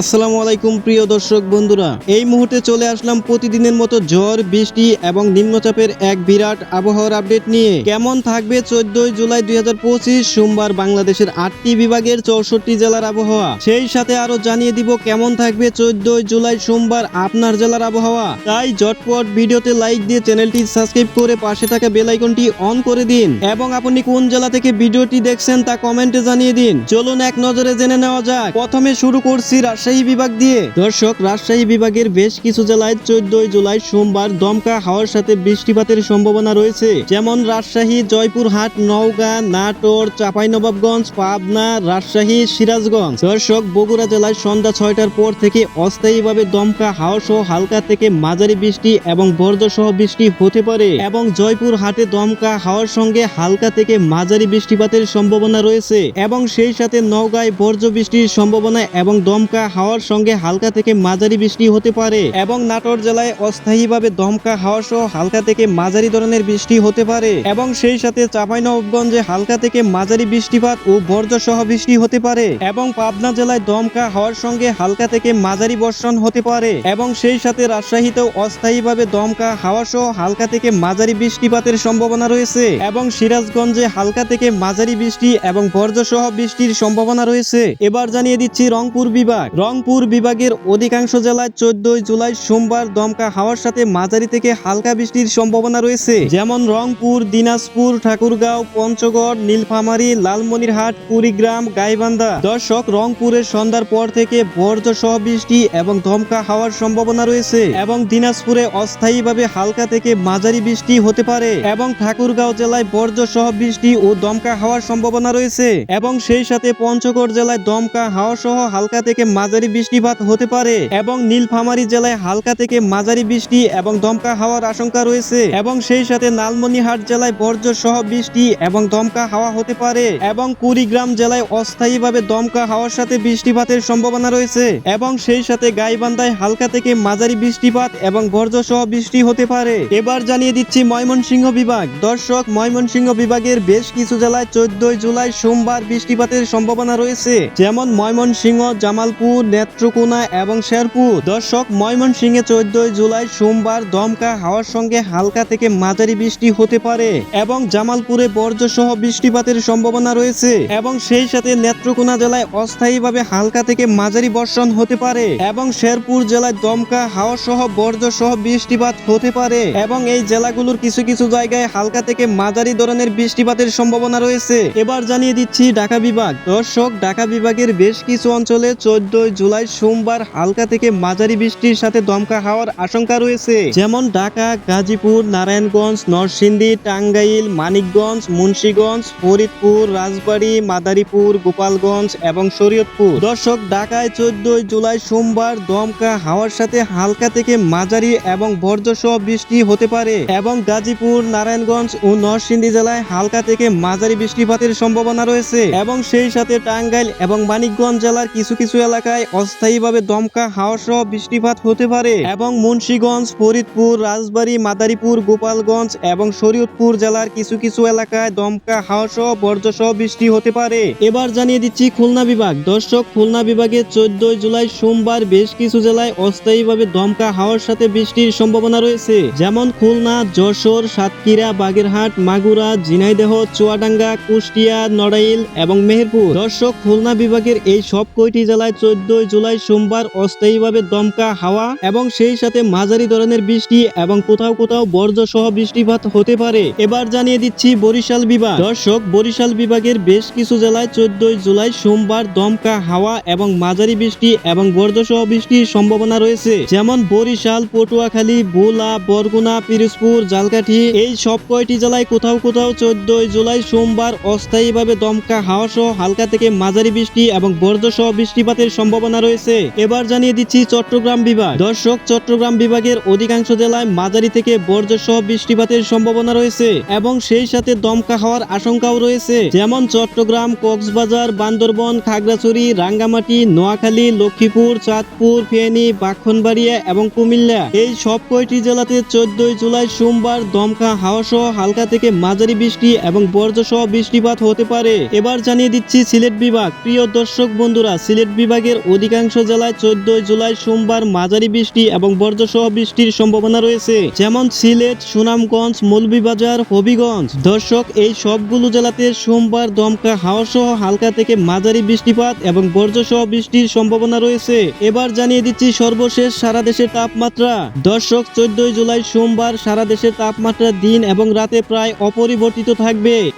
আসসালামু আলাইকুম, প্রিয় দর্শক বন্ধুরা। এই মুহূর্তে চলে আসলাম প্রতিদিনের মতো ঝড়, বৃষ্টি এবং নিম্নচাপের এক বিরাট আবহাওয়ার আপডেট নিয়ে। কেমন থাকবে চোদ্দই জুলাই দুই হাজার পঁচিশ? সোমবার বাংলাদেশের আটটি বিভাগের চৌষট্টি জেলার আবহাওয়া। সেই সাথে আরও জানিয়ে দিব কেমন থাকবে চোদ্দই জুলাই সোমবার আপনার জেলার আবহাওয়া। তাই ঝটপট ভিডিওতে লাইক দিয়ে চ্যানেলটি সাবস্ক্রাইব করে পাশে থাকা বেল আইকনটি অন করে দিন। এবং আপনি কোন জেলা থেকে ভিডিওটি দেখছেন তা কমেন্টে জানিয়ে দিন। চলুন এক নজরে জেনে নেওয়া যাক। প্রথমে শুরু করছি রাজশাহী বিভাগ দিয়ে। দর্শক, রাজশাহী বিভাগের বেশ কিছু জেলায় চোদ্দই জুলাই সোমবার দমকা হাওয়ার সাথে বৃষ্টিপাতের সম্ভাবনা রয়েছে। যেমন রাজশাহী, জয়পুরহাট, নওগাঁ, নাটোর, চাঁপাইনবাবগঞ্জ, পাবনা, রাজশাহী, সিরাজগঞ্জ। দর্শক, বগুড়া জেলায় সন্ধ্যা ছয়টার পর থেকে অস্থায়ীভাবে দমকা হাওয়া সহ হালকা থেকে মাঝারি বৃষ্টি এবং বর্জ্য সহ বৃষ্টি হতে পারে এবং জয়পুর হাটে দমকা হাওয়ার সঙ্গে হালকা থেকে মাঝারি বৃষ্টিপাতের সম্ভাবনা রয়েছে এবং সেই সাথে নওগাঁয় বর্জ্য বৃষ্টির সম্ভাবনা এবং দমকা হাওয়ার সঙ্গে হালকা থেকে মাঝারি বৃষ্টি হতে পারে এবং নাটোর জেলায় অস্থায়ীভাবে দমকা হাওয়া সহ হালকা থেকে মাঝারি ধরনের বৃষ্টি হতে পারে এবং সেই সাথে চাঁপাইনবাবগঞ্জে হালকা থেকে মাঝারি বৃষ্টিপাত ও বর্জ্য সহ বৃষ্টি হতে পারে এবং পাবনা জেলায় দমকা হাওয়ার সঙ্গে হালকা থেকে মাঝারি বর্ষণ হতে পারে এবং সেই সাথে রাজশাহীতেও অস্থায়ীভাবে দমকা হাওয়া সহ হালকা থেকে মাঝারি বৃষ্টিপাতের সম্ভাবনা রয়েছে এবং সিরাজগঞ্জে হালকা থেকে মাঝারি বৃষ্টি এবং বর্জ্য সহ বৃষ্টির সম্ভাবনা রয়েছে। এবার জানিয়ে দিচ্ছি রংপুর বিভাগ। রংপুর বিভাগের অধিকাংশ জেলায় চোদ্দই জুলাই সোমবার দমকা হাওয়ার সাথে মাঝারি থেকে হালকা বৃষ্টির সম্ভাবনা রয়েছে। যেমন রংপুর, দিনাজপুর, ঠাকুরগাঁও, পঞ্চগড়, নীলফামারী, লালমনিরহাট, কুড়িগ্রাম, গাইবান্ধা। দর্শক, রংপুরের সন্ধ্যার পর থেকে বর্জ্য সহ বৃষ্টি এবং দমকা হাওয়ার সম্ভাবনা রয়েছে এবং দিনাজপুরে অস্থায়ীভাবে হালকা থেকে মাঝারি বৃষ্টি হতে পারে এবং ঠাকুরগাঁও জেলায় বর্জ্য সহ বৃষ্টি ও দমকা হাওয়ার সম্ভাবনা রয়েছে এবং সেই সাথে পঞ্চগড় জেলায় দমকা হাওয়া সহ হালকা থেকে মাঝারি বৃষ্টিপাত হতে পারে এবং নীলফামারী জেলায় হালকা থেকে মাঝারি বৃষ্টি এবং দমকা হাওয়ার আশঙ্কা রয়েছে এবং সেই সাথে লালমনিরহাট জেলায় বর্জ্য সহ বৃষ্টি এবং দমকা হাওয়া হতে পারে এবং কুড়িগ্রাম জেলায় অস্থায়ীভাবে দমকা হাওয়ার সাথে বৃষ্টিপাতের সম্ভাবনা রয়েছে এবং সেই সাথে গাইবান্ধায় হালকা থেকে মাঝারি বৃষ্টিপাত এবং বর্জ্য সহ বৃষ্টি হতে পারে। এবার জানিয়ে দিচ্ছি ময়মনসিংহ বিভাগ। দর্শক, ময়মনসিংহ বিভাগের বেশ কিছু জেলায় চোদ্দই জুলাই সোমবার বৃষ্টিপাতের সম্ভাবনা রয়েছে। যেমন ময়মনসিংহ, জামালপুর নেত্রকোনা এবং শেরপুর। দর্শক, ময়মনসিংহে চোদ্দই জুলাই সোমবার দমকা হাওয়ার সঙ্গে হালকা থেকে মাঝারি বৃষ্টি হতে পারে এবং জামালপুরে বর্জ্য সহ বৃষ্টিপাতের সম্ভাবনা রয়েছে এবং সেই সাথে নেত্রকোনা জেলায় অস্থায়ীভাবে হালকা থেকে মাঝারি বর্ষণ হতে পারে এবং শেরপুর জেলায় দমকা হাওয়া সহ বর্জ্য সহ বৃষ্টিপাত হতে পারে এবং এই জেলাগুলোর কিছু কিছু জায়গায় হালকা থেকে মাঝারি ধরনের বৃষ্টিপাতের সম্ভাবনা রয়েছে। এবার জানিয়ে দিচ্ছি ঢাকা বিভাগ। দর্শক, ঢাকা বিভাগের বেশ কিছু অঞ্চলে চোদ্দই জুলাই সোমবার হালকা থেকে মাঝারি বৃষ্টির সাথে দমকা হাওয়ার আশঙ্কা রয়েছে। যেমন ঢাকা, গাজীপুর, নারায়ণগঞ্জ, নরসিংদী, টাঙ্গাইল, মানিকগঞ্জ, মুন্সীগঞ্জ, ফরিদপুর, রাজবাড়ী, মাদারীপুর, গোপালগঞ্জ এবং শরীয়তপুর। দর্শক, ঢাকায় চোদ্দই জুলাই সোমবার দমকা হাওয়ার সাথে হালকা থেকে মাঝারি এবং বর্জ্য সহ বৃষ্টি হতে পারে এবং গাজীপুর, নারায়ণগঞ্জ ও নরসিংদী জেলায় হালকা থেকে মাঝারি বৃষ্টিপাতের সম্ভাবনা রয়েছে এবং সেই সাথে টাঙ্গাইল এবং মানিকগঞ্জ জেলার কিছু কিছু এলাকায় অস্থায়ীভাবে দমকা হাওয়া সহ বৃষ্টিপাত হতে পারে এবং মুন্সীগঞ্জ, ফরিদপুর, রাজবাড়ী, মাদারীপুর, গোপালগঞ্জ এবং শরীয়তপুর জেলার কিছু কিছু এলাকায় দমকা হাওয়া সহ বর্জ্য সহ বৃষ্টি হতে পারে। এবার জানিয়ে দিচ্ছি খুলনা বিভাগ। দর্শক, খুলনা বিভাগে চোদ্দই জুলাই সোমবার বেশ কিছু জেলায় অস্থায়ীভাবে দমকা হাওয়ার সাথে বৃষ্টির সম্ভাবনা রয়েছে। যেমন খুলনা, যশোর, সাতক্ষীরা, বাগেরহাট, মাগুরা, ঝিনাইদহ, চুয়াডাঙ্গা, কুষ্টিয়া, নড়াইল এবং মেহেরপুর। দর্শক, খুলনা বিভাগের এই সব কয়টি জেলায় চোদ্দই জুলাই সোমবার অস্থায়ীভাবে দমকা হাওয়া এবং সেই সাথে মাঝারি ধরনের বৃষ্টি এবং কোথাও কোথাও বর্জ্য সহ বৃষ্টিপাত হতে পারে। এবার জানিয়ে দিচ্ছি বরিশাল বিভাগ। দর্শক, বরিশাল বিভাগের বেশ কিছু জেলায় চোদ্দই জুলাই সোমবার দমকা হাওয়া এবং মাঝারি বৃষ্টি এবং বর্জ্য সহ বৃষ্টির সম্ভাবনা রয়েছে। যেমন বরিশাল, পটুয়াখালী, ভোলা, বরগুনা, পিরোজপুর, জালকাঠি এই সব কয়টি জেলায় কোথাও কোথাও চোদ্দই জুলাই সোমবার অস্থায়ীভাবে দমকা হাওয়া সহ হালকা থেকে মাঝারি বৃষ্টি এবং বর্জ্য সহ বৃষ্টিপাতের সম্ভাবনা রয়েছে। এবার জানিয়ে দিচ্ছি চট্টগ্রাম বিভাগ। দর্শক, চট্টগ্রাম বিভাগের অধিকাংশ জেলায় মাঝারি থেকে বর্জ্য সহ বৃষ্টিপাতের সম্ভাবনা রয়েছে এবং সেই সাথে দমকা হওয়ার আশঙ্কাও রয়েছে। যেমন চট্টগ্রাম, কক্সবাজার, বান্দরবন, খাগড়াছড়ি, রাঙ্গামাটি, নোয়াখালী, লক্ষ্মীপুর, চাঁদপুর, ফেনী বাক্ষণবাড়িয়া এবং কুমিল্লা। এই সব কয়টি জেলাতে চোদ্দই জুলাই সোমবার দমকা হাওয়া সহ হালকা থেকে মাঝারি বৃষ্টি এবং বর্জ্য সহ বৃষ্টিপাত হতে পারে। এবার জানিয়ে দিচ্ছি সিলেট বিভাগ। প্রিয় দর্শক বন্ধুরা, সিলেট বিভাগের অধিকাংশ জেলায় চোদ্দই জুলাই সোমবার মাঝারি বৃষ্টি এবং বর্জ্যসহ বৃষ্টির সম্ভাবনা রয়েছে। যেমন সিলেট, সুনামগঞ্জ, মৌলভীবাজার, হবিগঞ্জ। দর্শক, এই সবগুলো জেলাতে সোমবার দমকা হাওয়া সহ হালকা থেকে মাঝারি বৃষ্টিপাত এবং বর্জ্যসহ বৃষ্টির সম্ভাবনা রয়েছে। এবার জানিয়ে দিচ্ছি সর্বশেষ সারা দেশের তাপমাত্রা। দর্শক, চোদ্দই জুলাই সোমবার সারা দেশের তাপমাত্রা দিন এবং রাতে প্রায় অপরিবর্তিত থাকবে।